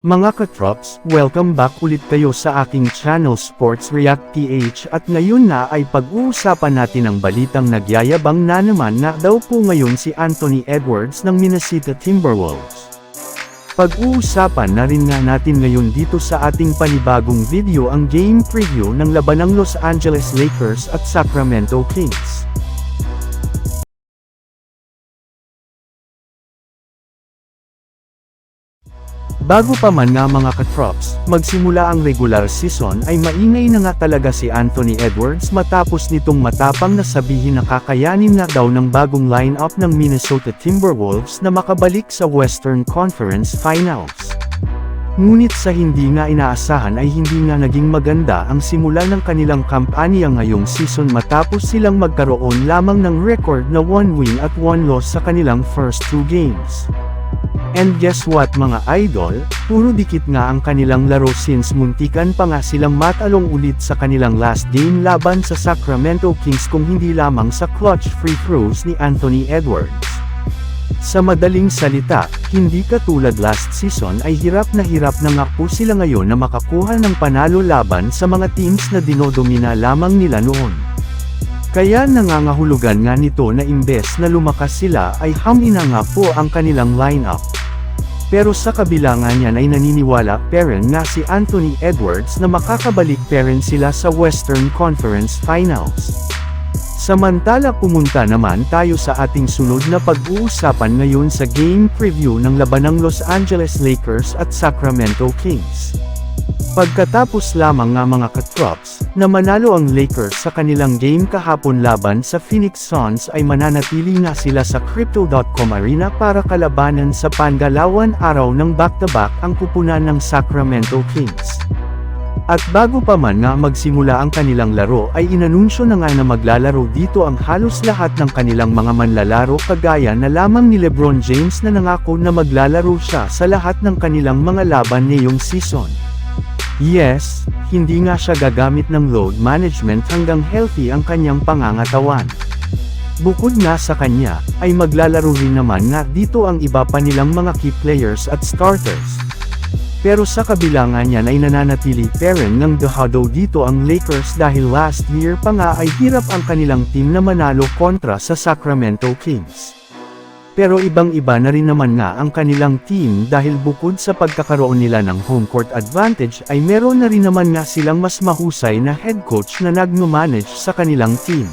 Mga katrops, welcome back ulit kayo sa aking channel Sports React PH at ngayon na ay pag-uusapan natin ang balitang nagyayabang na naman na daw po ngayon si Anthony Edwards ng Minnesota Timberwolves. Pag-uusapan na rin nga natin ngayon dito sa ating panibagong video ang game preview ng labanang Los Angeles Lakers at Sacramento Kings. Bago pa man nga mga katrops, magsimula ang regular season ay maingay na nga talaga si Anthony Edwards matapos nitong matapang na sabihin na kakayanin na daw ng bagong lineup ng Minnesota Timberwolves na makabalik sa Western Conference Finals. Ngunit sa hindi nga inaasahan ay hindi nga naging maganda ang simula ng kanilang kampanya ngayong season matapos silang magkaroon lamang ng record na 1 win at 1 loss sa kanilang first two games. And guess what mga idol, puro dikit nga ang kanilang laro since muntikan pa nga silang matalong ulit sa kanilang last game laban sa Sacramento Kings kung hindi lamang sa clutch free throws ni Anthony Edwards. Sa madaling salita, hindi katulad last season ay hirap na hirap na nga po sila ngayon na makakuha ng panalo laban sa mga teams na dinodomina lamang nila noon. Kaya nangangahulugan nga nito na imbes na lumakas sila ay hamina nga po ang kanilang lineup. Pero sa kabila nga niyan ay naniniwala pa rin nga si Anthony Edwards na makakabalik pa rin sila sa Western Conference Finals. Samantala pumunta naman tayo sa ating sunod na pag-uusapan ngayon sa game preview ng labanang Los Angeles Lakers at Sacramento Kings. Pagkatapos lamang nga mga katrops, na manalo ang Lakers sa kanilang game kahapon laban sa Phoenix Suns ay mananatili nga sila sa Crypto.com Arena para kalabanan sa pangalawan araw ng back-to-back ang kupunan ng Sacramento Kings. At bago pa man nga magsimula ang kanilang laro ay inanunsyo na nga na maglalaro dito ang halos lahat ng kanilang mga manlalaro kagaya na lamang ni Lebron James na nangako na maglalaro siya sa lahat ng kanilang mga laban ngayong season. Yes, hindi nga siya gagamit ng load management hanggang healthy ang kanyang pangangatawan. Bukod nga sa kanya, ay maglalaro rin naman nga dito ang iba pa nilang mga key players at starters. Pero sa kabila nga niyan ay nananatili pa rin ng dehado dito ang Lakers dahil last year pa nga ay hirap ang kanilang team na manalo kontra sa Sacramento Kings. Pero ibang-iba na rin naman nga ang kanilang team dahil bukod sa pagkakaroon nila ng home court advantage ay meron na rin naman nga silang mas mahusay na head coach na nagno-manage sa kanilang team.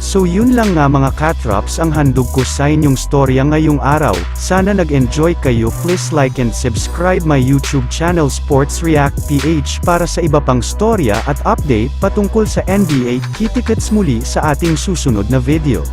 So yun lang nga mga katrops ang handog ko sa inyong storya ngayong araw, sana nag-enjoy kayo please like and subscribe my YouTube channel Sports React PH para sa iba pang storya at update patungkol sa NBA, kitikets muli sa ating susunod na video.